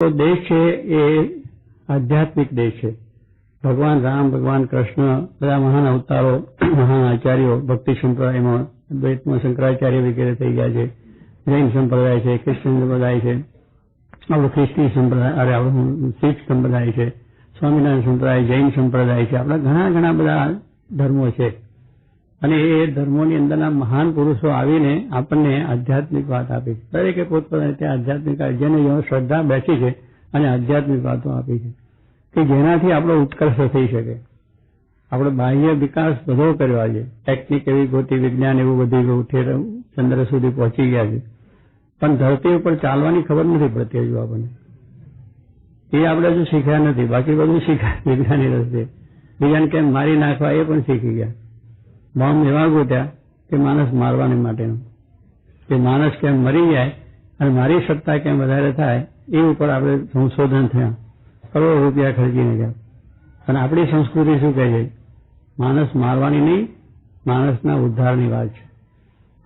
તો દેશ છે એ આધ્યાત્મિક દેશ છે. ભગવાન રામ, ભગવાન કૃષ્ણ, બધા મહાન અવતારો, મહાન આચાર્યો, ભક્તિ સંપ્રદાયમાં દ્વૈતમાં શંકરાચાર્ય વગેરે થઈ ગયા છે, જૈન સંપ્રદાય છે ક્રિશ્ચન સંપ્રદાય છે આપણો ખ્રિસ્તી સંપ્રદાય, અરે આપણો શીખ સંપ્રદાય છે, સ્વામિનારાયણ સંપ્રદાય, જૈન સંપ્રદાય છે, આપણા ઘણા ઘણા બધા ધર્મો છે. અને એ ધર્મોની અંદરના મહાન પુરુષો આવીને આપણને આધ્યાત્મિક વાત આપી છે. દરેકે પોતપોતાની ત્યાં આધ્યાત્મિક જેને શ્રદ્ધા બેસી છે અને આધ્યાત્મિક વાતો આપી છે. કે જેનાથી આપણો ઉત્કર્ષ થઈ શકે. આપણે બાહ્ય વિકાસ બધો કર્યો આજે. ટેકનિક એવી ગોતી, વિજ્ઞાન એવું બધું ગયું ચંદ્ર સુધી પહોંચી ગયા છે. પણ ધરતી ઉપર ચાલવાની ખબર નથી પડતી હજુ આપણને. એ આપણે હજુ શીખ્યા નથી. બાકી બધું શીખ્યા. વિજ્ઞાની રસ્તે. બીજાને કેમ મારી નાખવા એ પણ શીખી ગયા. બોમ્બ એવા ગોત્યા કે માણસ મારવાને માટેનું. કે માણસ કેમ મરી જાય અને મારી સત્તા કેમ વધારે થાય, એ ઉપર આપણે સંશોધન થયા. કરોડો રૂપિયા ખર્ચીને ગયા. અને આપણી સંસ્કૃતિ શું કહે છે? માણસ મારવાની નહીં, માણસના ઉદ્ધારની વાત છે.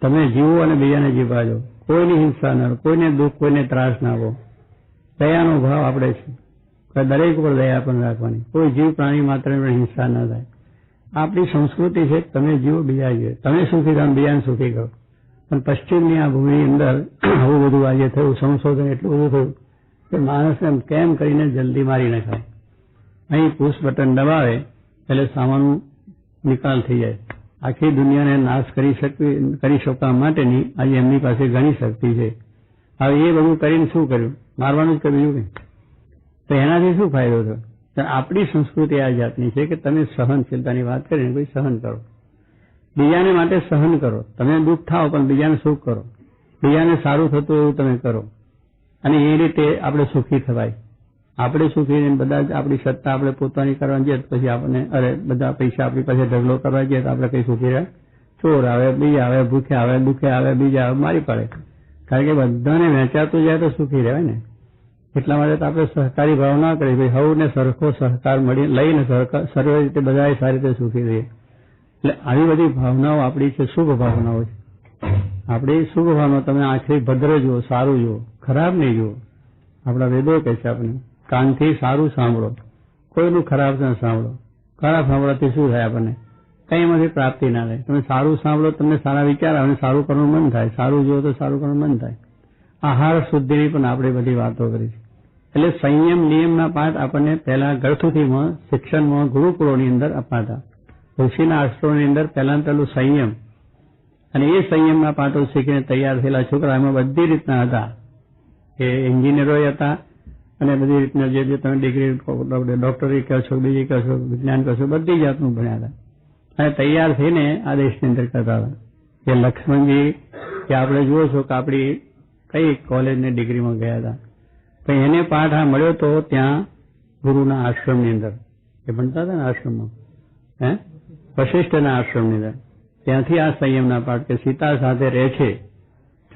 તમે જીવો અને બીજાને જીવવા દો કોઈની હિંસા ન કોઈને દુઃખ, કોઈને ત્રાસ ના આપો. દયાનો ભાવ આપણે છે. દરેક ઉપર દયા પણ રાખવાની. કોઈ જીવ પ્રાણી માત્ર હિંસા ન થાય. આપણી સંસ્કૃતિ છે, તમે જીવો બીજા જીવો. તમે સુખી થાવ બીજાને સુખી કરો પણ પશ્ચિમની આ ભૂમિની અંદર આવું બધું આજે થયું, સંશોધન એટલું બધું થયું, કે માણસને કેમ કરીને જલ્દી મારી નખાય અહીં પુશ બટન દબાવે, એટલે સામાનનો નિકાલ થઈ જાય. આખી દુનિયાને નાશ કરી શકવી, કરી શકવા માટેની આજે એમની પાસે ઘણી શક્તિ છે. હવે એ બધું કરીને શું કર્યું? મારવાનું જ કર્યું કે તો એનાથી શું ફાયદો થયો? આપણી સંસ્કૃતિ આ જાતની છે કે તમે સહનશીલતાની વાત કરીને કોઈ સહન કરો. બીજાને માટે સહન કરો. તમે દુઃખ થાઓ પણ બીજાને સુખ કરો. બીજાને સારું થતું એવું તમે કરો. અને એ રીતે આપણે સુખી થવાય. આપણે સુખી બધા આપણી સત્તા આપણે પોતાની કરવાની છે પછી આપણને, અરે, બધા પૈસા આપણી પાસે ઢગલો કરવા જઈએ તો આપણે કઈ સુખી રહે ચોર આવે બીજા આવે, ભૂખે આવે દુઃખે આવે, બીજા આવે, મારી પડે. કારણ કે બધાને વહેંચાતું જાય તો સુખી રહેવાય ને. એટલા માટે તો આપણે સહકારી ભાવના કરી ભાઈ, હવને સરખો સહકાર મળી, લઈને સર્વ રીતે બધા સારી રીતે સુખી રહીએ. એટલે આવી બધી ભાવનાઓ આપણી છે, શુભ ભાવનાઓ છે. આપણી શુભ ભાવના તમે આંખથી ભદ્ર જુઓ, સારું જુઓ, ખરાબ નહીં જુઓ. આપણા વેદો કહે છે આપણે કાનથી સારું સાંભળો, કોઈનું ખરાબ ન સાંભળો. ખરાબ સાંભળવાથી શું થાય આપણને? કઈ એમાંથી પ્રાપ્તિ ના થાય. તમે સારું સાંભળો તમને સારા વિચાર આવે સારું કરવાનું મન થાય. સારું જુઓ તો સારું કરવાનું મન થાય. આહાર શુદ્ધિની પણ આપણે બધી વાતો કરી છે. એટલે સંયમ, નિયમના પાઠ આપણને પહેલા ગળથુથીમાં, શિક્ષણમાં, ગુરુકુળોની અંદર અપાતા. ઋષિના આશ્રમની અંદર પહેલા પેલું સંયમ. અને એ સંયમના પાઠો શીખીને તૈયાર થયેલા છોકરા એમાં બધી રીતના હતા. એ એન્જિનિયરો હતા અને બધી રીતના જે જે તમે ડિગ્રી ડોક્ટરી કહો છો, બીજી કહો છો, વિજ્ઞાન કહો છો, બધી જાતનું ભણ્યા હતા. અને તૈયાર થઈને આ દેશની અંદર કરતા હતા. કે લક્ષ્મણજી, કે આપણે જુઓ છો કે આપણી કઈ કોલેજની ડિગ્રીમાં ગયા હતા. પણ એને પાઠ આ મળ્યો તો ત્યાં ગુરુના આશ્રમની અંદર. એ ભણતા હતા ને આશ્રમમાં? હે? વશિષ્ઠના આશ્રમની અંદર. ત્યાંથી આ સંયમના પાઠ કે સીતા સાથે રહે છે.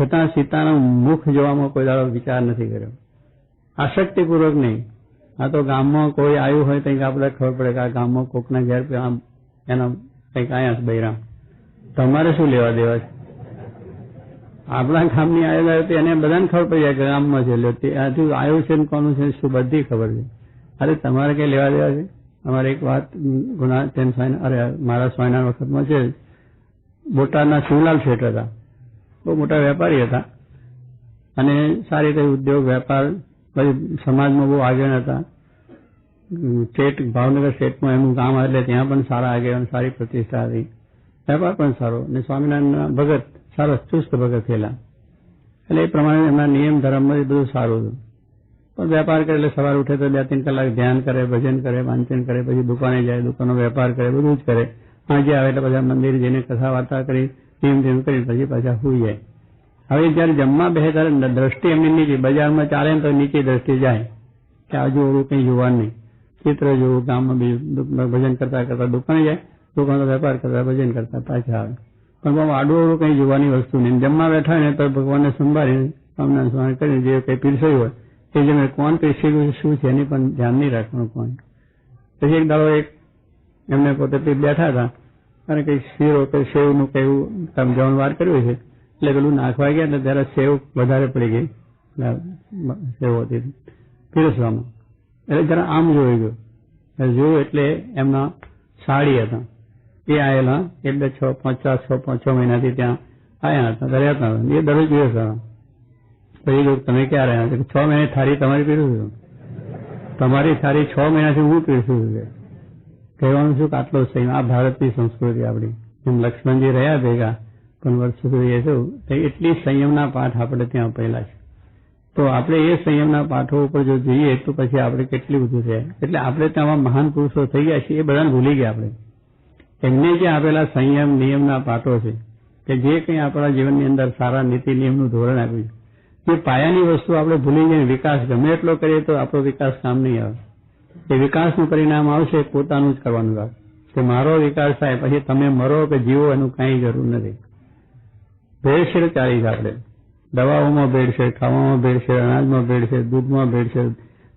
છતાં સીતાનું મુખ જોવામાં કોઈ દાડો વિચાર નથી કર્યો. આસક્તિપૂર્વક નહીં. આ તો ગામમાં કોઈ આવ્યું હોય તો આપણે ખબર પડે કે આ ગામમાં કોકના ઘેર આમ એના કંઈક આયા બૈરામ. તમારે શું લેવા દેવા છે? આપણા ગામની આવેલા હતી એને બધાને ખબર પડી જાય ગામમાં છે. એટલે આથી આવ્યું છે ને કોનું છે શું, બધી ખબર છે. અરે તમારે કઈ લેવા દેવા છે? અમારે એક વાત, ગુના, તેમ અરે મારા સ્વાઈના વખતમાં છે. બોટાદના શિવલાલ શેઠ હતા. બહુ મોટા વેપારી હતા. અને સારી રીતે ઉદ્યોગ, વેપાર, પછી સમાજમાં બહુ આગળ હતા. સ્ટેટ ભાવનગર સ્ટેટમાં એમનું ગામ એટલે ત્યાં પણ સારા આગેવાન, સારી પ્રતિષ્ઠા હતી. વેપાર પણ સારો. અને સ્વામિનારાયણના ભગત સારા ચુસ્ત ભગત થયેલા. એટલે એ પ્રમાણે એમના નિયમ ધર્મમાં બધું સારું હતું. પણ વેપાર કરે એટલે સવારે ઉઠે તો બે ત્રણ કલાક ધ્યાન કરે, ભજન કરે, વાંચન કરે, પછી દુકાને જાય દુકાનો વેપાર કરે, બધું જ કરે. સાંજે આવે એટલે બધા મંદિર જઈને કથા વાર્તા કરી ધીમ ધીમ કરી પછી પાછા સુઈ જાય. હવે જયારે જમવા બેસે ત્યારે દ્રષ્ટિ એમની નીચે, બજારમાં ચાલે ને તો નીચે દ્રષ્ટિ જાય. કે આજુ ઓળું કંઈ જોવાનું નહીં. ચિત્ર જોવું, ગામમાં બીજું ભજન કરતા કરતા દુકાને જાય, દુકાનનો વેપાર કરતા ભજન કરતા પાછા આવે. પણ બહુ આડું કંઈ જોવાની વસ્તુ નહીં. જમવા બેઠા ને તો ભગવાનને સંભાળીને સ્વામિનારાયણ સ્વામી કરીને જે કંઈ પીરસાયું હોય જે મેં કોણ પીરસેલું શું છે, એની પણ ધ્યાન નહીં રાખવાનું કોણ પછી એક દાડો એક એમને પોતે બેઠા હતા, અને કંઈક શીરો કે સેવનું કઈ સમજાવવાનું વાર કર્યું છે, એટલે પેલું નાખવા ગયા ને ત્યારે સેવ વધારે પડી ગઈ. સેવ હતી પીરસવામાં. એટલે જરા આમ જોઈ ગયો. જોયું એટલે એમના સાડી હતા. એ આયેલા એટલે છ, પાંચ, ચાર, છ, પાંચ, છ મહિનાથી ત્યાં આયા હતા તો રહેતા હતા. એ દરરોજ પીરસતા હતા પછી લોકો તમે ક્યાં રહ્યા? તો કે છ મહિને થાળી તમારી પીરસું છું. તમારી થાળી છ મહિનાથી હું પીરસું છું? કે કહેવાનું શું કે, આટલો સંયમ આ ભારતની સંસ્કૃતિ આપણી. એમ લક્ષ્મણજી રહ્યા ભેગા, પણ વર્ષો સુધી એ શું, તો એટલી સંયમના પાઠ આપણે ત્યાં આપેલા છે. તો આપણે એ સંયમના પાઠો ઉપર જો જોઈએ, તો પછી આપણે કેટલી બધું છે. એટલે આપણે ત્યાં આવા મહાન પુરુષો થઈ ગયા છે એ બધાને ભૂલી ગયા આપણે. એમને જે આપેલા સંયમ, નિયમના પાઠો છે, કે જે કંઈ આપણા જીવનની અંદર સારા નીતિ, નિયમનું ધોરણ આપ્યું જે પાયાની વસ્તુ આપણે ભૂલી જઈને વિકાસ ગમે એટલો કરીએ તો આપણો વિકાસ કામ નહીં આવે. એ વિકાસનું પરિણામ આવશે પોતાનું જ કરવાનું આવે કે મારો વિકાસ થાય, પછી તમે મરો કે જીવો, એનું કાંઈ જરૂર નથી. ભેળસેળ ચાલી છે આપણે. દવાઓમાં ભેળસેળ, ખાવામાં ભેળસેળ, અનાજમાં ભેળસેળ, દૂધમાં ભેળસેળ,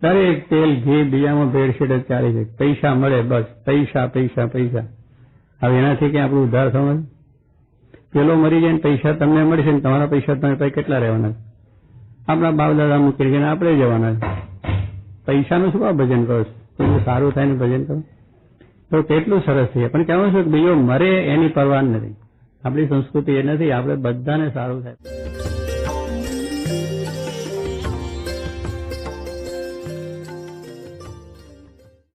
દરેક તેલ, ઘી બીજામાં ભેળસેળ ચાલી છે. પૈસા મળે બસ, પૈસા પૈસા પૈસા. હવે એનાથી ક્યાં આપણું ઉદ્ધાર થવાનું? પેલો મરી જાય ને પૈસા તમને મળશે ને તમારા પૈસા તમે પછી કેટલા રહેવાના? છે? આપણા બાપ દાદા મૂકી ગઈને આપણે જવાના છે. પૈસાનું શું આ ભજન કરો છો? સારું થાય ને ભજન કરો? તો કેટલું સરસ છે. પણ કહેવાનું છે કે બીજો મરે એની પરવા નથી. આપણી સંસ્કૃતિ એ નથી, આપણે બધાને સારું થાય.